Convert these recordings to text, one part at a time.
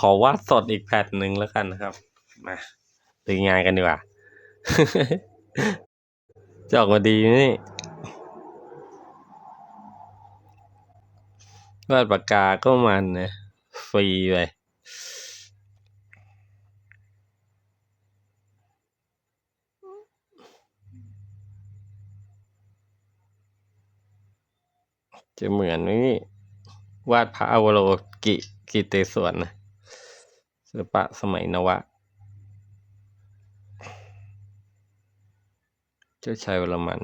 ขอวาดสดอีกแผ่นหนึ่งแล้วกันนะครับ มาดูงานกันดีกว่า จะออกมาดีนี่วาดปากกาก็มันนะฟรีไปจะเหมือนนี่วาดพระอวโลกิกิเตศวรนะ ศิลปะสมัยนวะ เจ้าชายวรมัน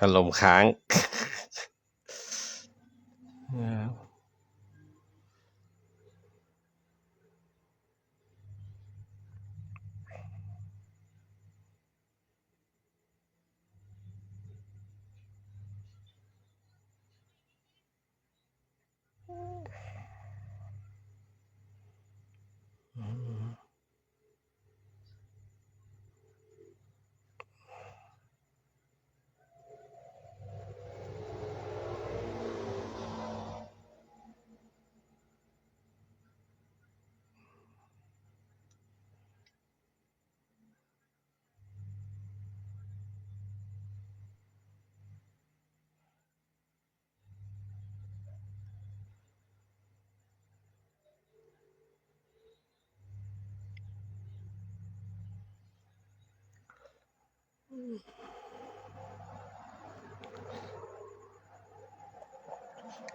อารมณ์ค้าง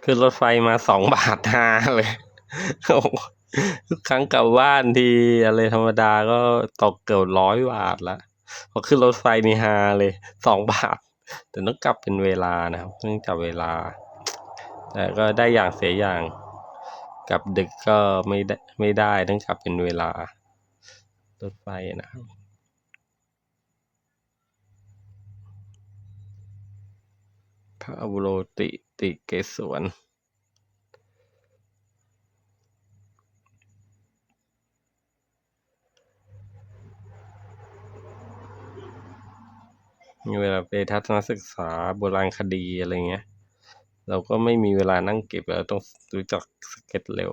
คือรถไฟมาสองบาทห้าเลยทุกครั้งกลับบ้านทีอะไรธรรมดาก็ตกเกือบร้อยบาทละพอขึ้นรถไฟนี่ฮาเลยสองบาท แต่ต้องกลับเป็นเวลานะครับต้องจับเวลา แต่ก็ได้อย่างเสียอย่างกลับดึกก็ไม่ได้ไม่ได้ต้องกลับเป็นเวลารถไฟนะครับ พระอวโรติติเกศวรมีเวลาไปทัศนศึกษาโบราณคดีอะไรเงี้ย เราก็ไม่มีเวลานั่งเก็บเราต้องรู้จักสเก็ตเร็ว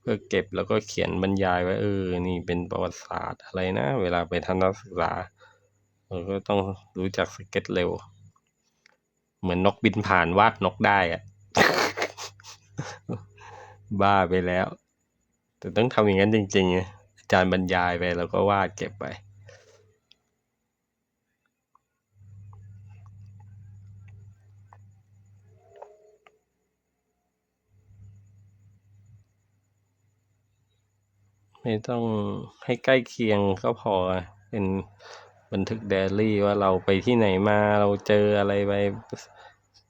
เพื่อเก็บแล้วก็เขียนบรรยายไว้เออ นี่เป็นประวัติศาสตร์อะไรนะ เวลาไปทัศนศึกษา เราก็ต้องรู้จักสเก็ตเร็ว เหมือนนกบินผ่านวาดนกได้อะบ้าไปแล้ว แต่ต้องทำอย่างนั้นจริงๆอาจารย์บรรยายไปแล้วก็วาดเก็บไป ไม่ต้องให้ใกล้เคียงก็พอเป็น บันทึกไดอารี่ว่าเราไปที่ไหนมาเราเจออะไรไป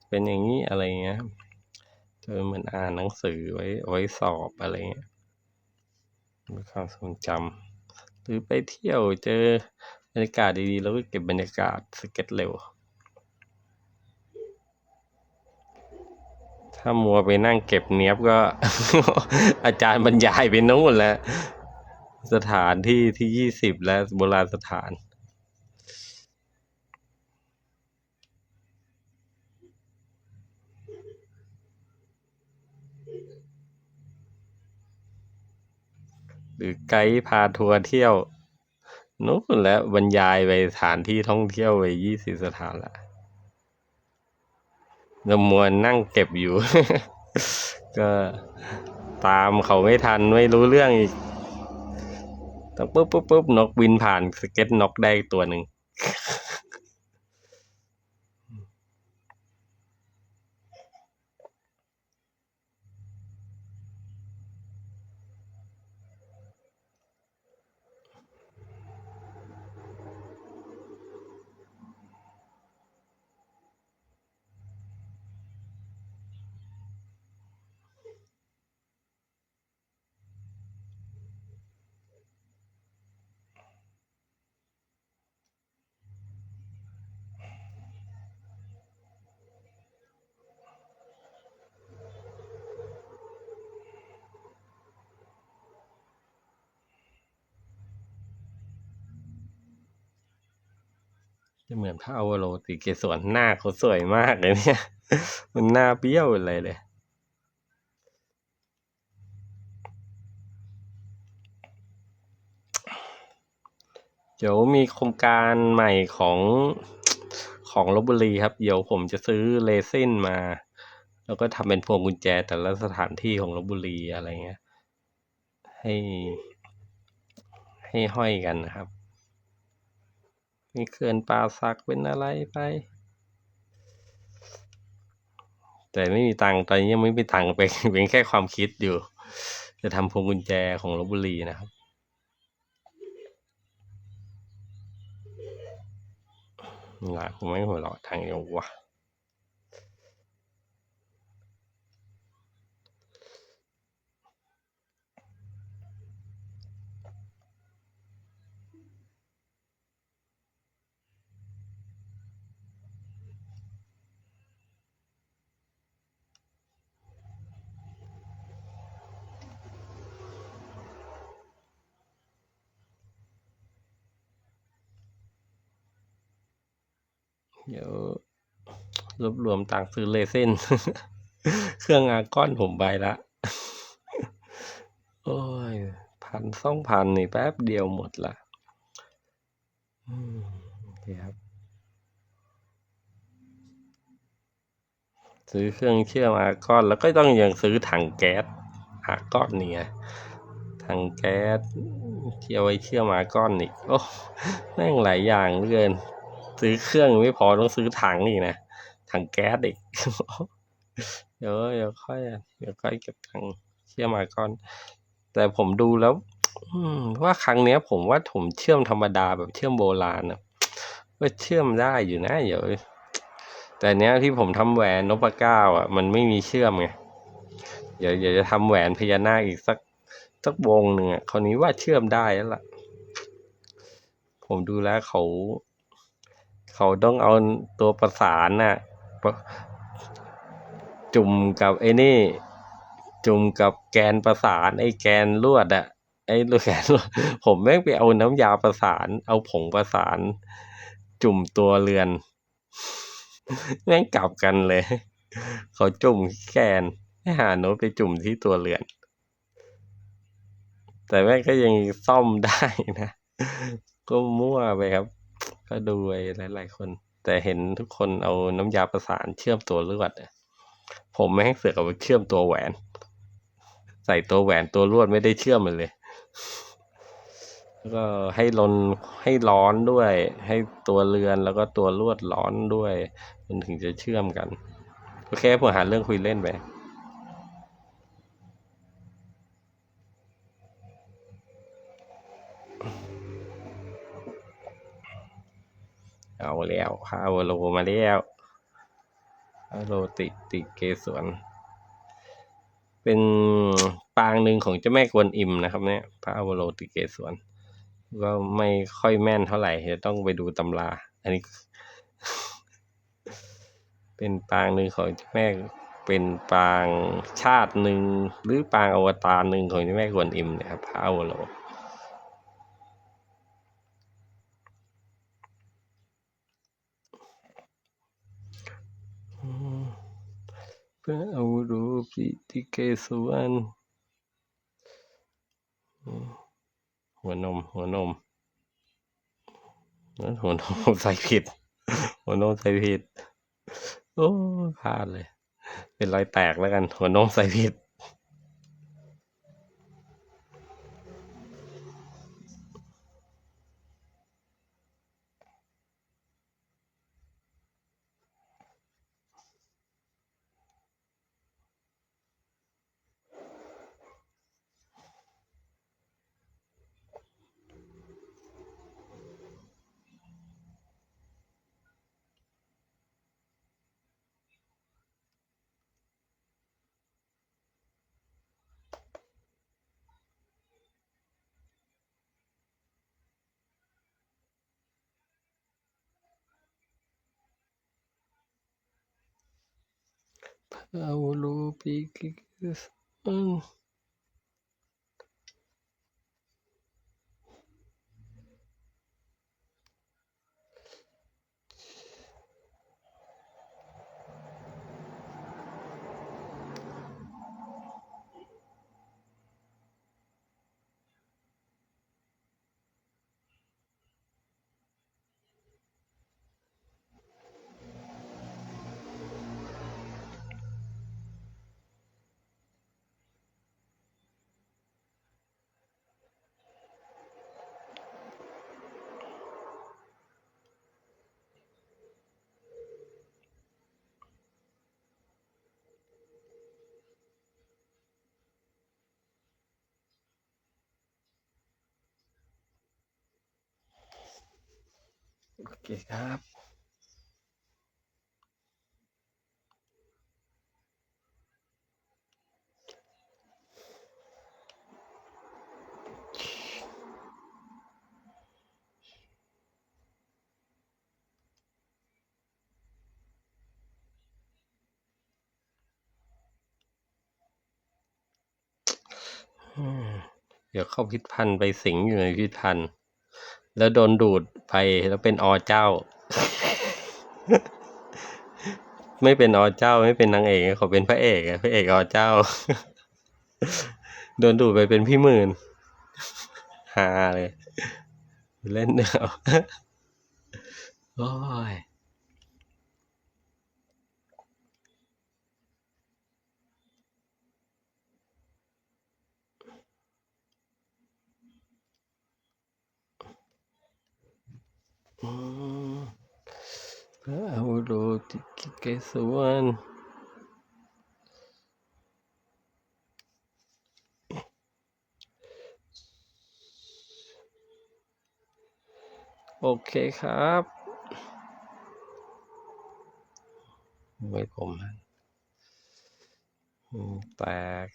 เป็นอย่างนี้อะไรเงี้ยเจอเหมือนอ่านหนังสือไว้ไว้สอบอะไรเงี้ยมีความทรงจำหรือไปเที่ยวเจอบรรยากาศดีๆ แล้วก็เก็บบรรยากาศสเก็ตเร็ว ถ้ามัวไปนั่งเก็บเนี้ยบก็ อาจารย์บรรยายไปนู่นแล้วสถานที่ที่ยี่สิบและโบราณสถาน หรือไกด์พาทัวร์เที่ยวนู่นแล้วบรรยายไปสถานที่ท่องเที่ยวไปยี่สิบสถานละเรามัวนั่งเก็บอยู่ ก็ตามเขาไม่ทันไม่รู้เรื่องอีกต้องปุ๊บปุ๊บปุ๊บนกบินผ่านสเก็ตนกได้ตัวหนึ่ง จะเหมือนพระอวโรติเกศวรหน้าเขาสวยมากเลยเนี่ย มันหน้าเบี้ยวเลยเลย เดี๋ยวมีโครงการใหม่ของของลบบุรีครับ เดี๋ยวผมจะซื้อเรซินมา แล้วก็ทำเป็นพวงกุญแจแต่ละสถานที่ของลบบุรีอะไรเงี้ย ให้ ให้ห้อยกันนะครับ มีเขื่อนป่าสักเป็นอะไรไป แต่ไม่มีตังค์ตอนนี้ยังไม่มีตังค์เป็นเป็นแค่ความคิดอยู่ จะทำพวงกุญแจของลบบุรีนะครับหลายผมไม่หัวเราะทางเดียววะ เดี๋ยวรวบรวมตังซื้อเลเซนเครื่องอาก้อนผมไปละ โอ้ย พันสองพันนี่แป๊บเดียวหมดละอืมครับ ซื้อเครื่องเชื่อมอาก้อน แล้วก็ต้องยังซื้อถังแก๊สอาก้อนนี่ไงถังแก๊สเที่เอาไว้เชื่อมอาก้อนอีก โอ้ แม่งหลายอย่างเหลือเกิน ซื้อเครื่องไม่พอต้องซื้อถังอีกนะถังแก๊สอีกเดี๋ยวเดี๋ยวค่อยเดี๋ยวค่อยเก็บตังเชื่อมอาก้อน แต่ผมดูแล้วว่าครั้งเนี้ย ผมว่าผมเชื่อมธรรมดาแบบเชื่อมโบราณนะก็เชื่อมได้อยู่นะเดี๋ยวแต่เนี้ยที่ผมทำแหวนนพเก้าอะ มันไม่มีเชื่อมไงเดี๋ยวเดี๋ยวจะทำแหวนพญานาคอีกสักสักวงหนึ่งอะคราวนี้ว่าเชื่อมได้แล้วล่ะ ผมดูแล้วเขา เขาต้องเอาตัวประสานน่ะปะจุ่มกับไอ้นี่ จุ่มกับแกนประสานไอ้แกนลวดอะไอ้ลูกแกนลวดผมแม่งไปเอาน้ำยาประสาน เอาผงประสาน จุ่มตัวเรือนแม่งกลับกันเลย เขาจุ่มแกนให้หาโน้ตไปจุ่มที่ตัวเรือน แต่แม่งก็ยังซ่อมได้นะ ก็มั่วไปครับ ก็ดูไปหลาย ๆ คน แต่เห็นทุกคนเอาน้ำยาประสานเชื่อมตัวเลือดผมไม่ให้เสือกเอาไปเชื่อมตัวแหวน ใส่ตัวแหวนตัวลวดไม่ได้เชื่อมมันเลย แล้วก็ให้ลนให้ร้อนด้วย ให้ตัวเรือนแล้วก็ตัวลวดร้อนด้วย มันถึงจะเชื่อมกัน โอเคผมหาเรื่องคุยเล่นไป เอาแล้วพาโวโลมาแล้วพาโลติติเกสวน เป็นปางหนึ่งของเจ้าแม่กวนอิมนะครับเนี่ยพระอวโลติเกสวนก็ไม่ค่อยแม่นเท่าไหร่จะต้องไปดูตำรา อันนี้ เป็นปางหนึ่งของเจ้าแม่เป็นปางชาติหนึ่งหรือปางอวตารหนึ่งของเจ้าแม่กวนอิมนะครับพระอวโล พระอวโลปิติเกสวนหัวนม หัวนมนั่นหัวนมใส่ผิด หัวนมใส่ผิด โอ้พลาดเลย เป็นรอยแตกแล้วกัน หัวนมใส่ผิด พร โอเคครับเดี๋ยวเข้าพิษพันธ์ไปสิงอยู่ในพิษพันธ์ แล้วโดนดูดไปแล้วเป็นอเจ้า ไม่เป็นอเจ้าไม่เป็นนางเอกเขาเป็นพระเอกพระเอกอเจ้า โดนดูดไปเป็นพี่หมื่นฮาเลย เล่นเดียวโอ้ย อืมพระอาวุโรติกิเกสวรรณโอเคครับ ไม่ผมฮะอืมแตก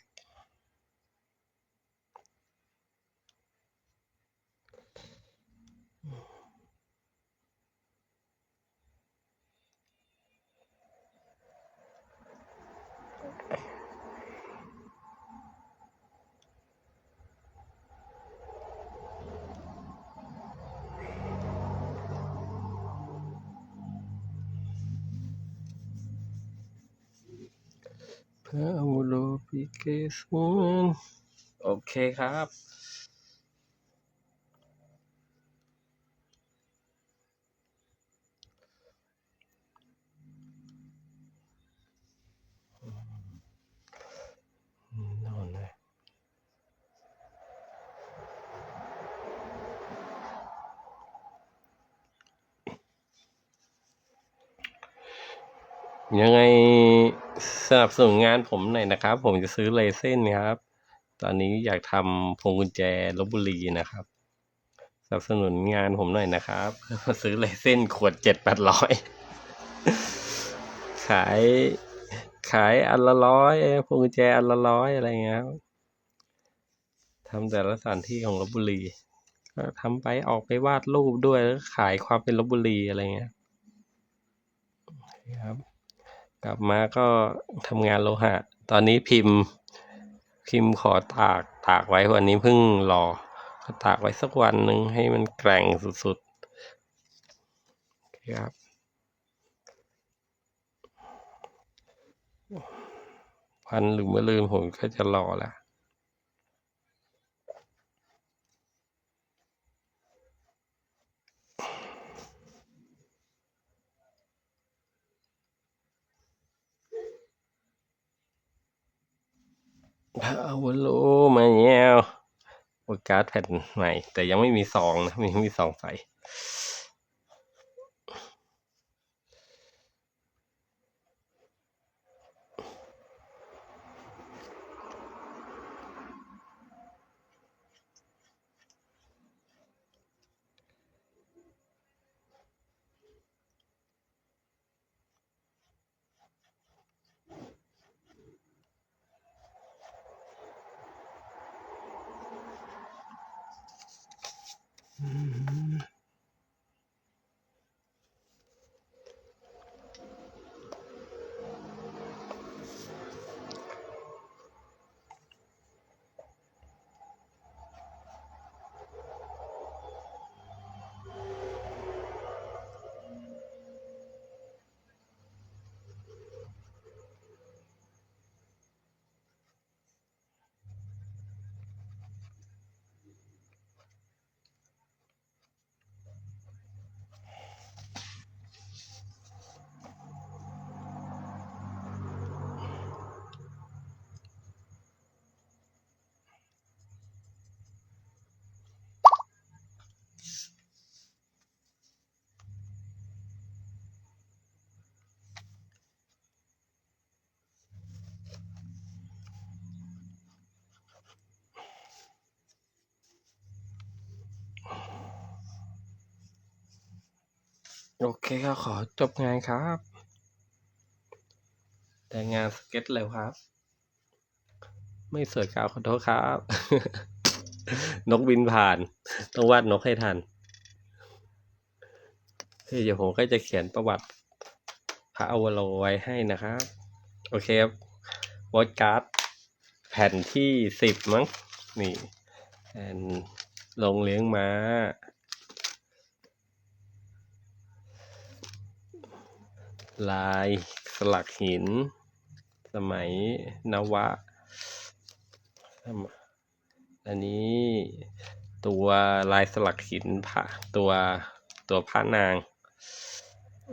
พระอาวุโรปิเกสโอเคครับ ยังไงสนับสนุนงานผมหน่อยนะครับ ผมจะซื้อเลเส้นครับ ตอนนี้อยากทำพวงกุญแจลบบุรีนะครับสนับสนุนงานผมหน่อยนะครับ ซื้อเลเส้นขวดเจ็ดแปดร้อยขายขายอันละร้อยพวงกุญแจอันละร้อยอะไรเงี้ยครับทำแต่ละสถานที่ของลบบุรีก็ทำไปออกไปวาดรูปด้วยแล้วขายความเป็นลบบุรีอะไรเงี้ยครับ กลับมาก็ทำงานโลหะ ตอนนี้พิมพ์พิมพ์ขอตากตากไว้วันนี้เพิ่งรอก็ตากไว้สักวันหนึ่งให้มันแกร่งสุดๆครับพันหรือเมื่อลืมผมก็จะรอแหละ พระอาวโลมาแล้วโอการ์ดแผ่นใหม่ แต่ยังไม่มีซองนะไม่มีซองใส่ โอเคก็ขอจบงานครับ แต่งานสเก็ตเร็วครับ ไม่สวยกาวขอโทษครับ นกบินผ่าน ต้องวาดนกให้ทันเฮ้ยเดี๋ยวผมก็จะเขียนประวัติพระอวโลไว้ให้นะครับ โอเคครับวอดการ์ดแผ่นที่สิบมั้ง นี่แผ่นลงเลี้ยงม้า ลายสลักหิน สมัยนวะ อันนี้ตัวลายสลักหินพระตัวตัวพระนาง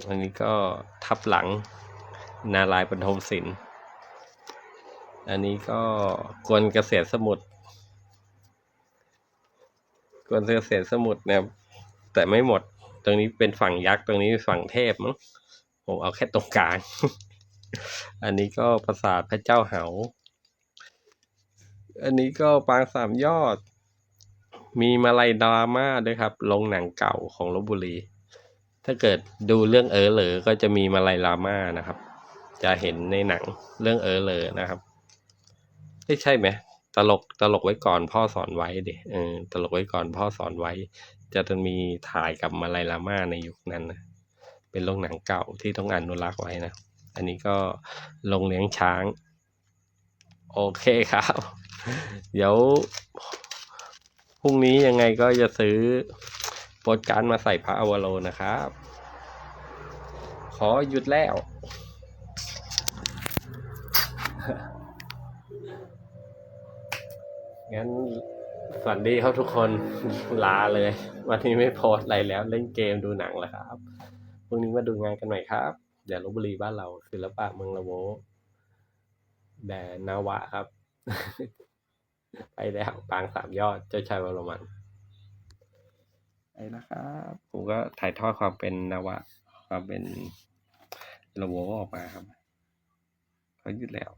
อันนี้ก็ทับหลังนาลายณ์บรรทมศิลป์อันนี้ก็กวนเกษตรสมุทรกวนเกษตรสมุทรเนี่ยแต่ไม่หมด ตรงนี้เป็นฝั่งยักษ์ ตรงนี้ฝั่งเทพมั้ง ผมเอาแค่ตรงกลาง อันนี้ก็ปราสาทพระเจ้าเหา อันนี้ก็ปางสามยอด มีมาลัยดราม่าด้วยครับ ลงหนังเก่าของลบบุรี ถ้าเกิดดูเรื่องเออเหลอก็จะมีมาลัยดราม่านะครับ จะเห็นในหนังเรื่องเออเหลอนะครับไม่ใช่ไหมตลกตลกไว้ก่อนพ่อสอนไว้ดิเออตลกไว้ก่อนพ่อสอนไว้ จะต้องมีถ่ายกับมาลัยดราม่าในยุคนั้นนะ เป็นโรงหนังเก่าที่ต้องอนุรักษ์ไว้นะ อันนี้ก็ลงเลี้ยงช้าง โอเคครับ เดี๋ยวพรุ่งนี้ยังไงก็จะซื้อโปสการ์ดมาใส่พระอวโลนะครับ ขอหยุดแล้วงั้นสวัสดีครับทุกคนลาเลย วันนี้ไม่โพสอะไรแล้วเล่นเกมดูหนังแล้วครับ พรุ่งนี้มาดูงานกันหน่อยครับเดี๋ยวลบบุรีบ้านเราศิลปะเมืองละโวแดนนาวะครับ ไปแล้วปางสามยอดเจ้าชายวรมันไปนะครับผมก็ถ่ายทอดความเป็นนาวะ ความเป็นละโวออกมาครับเขาหยุดแล้ว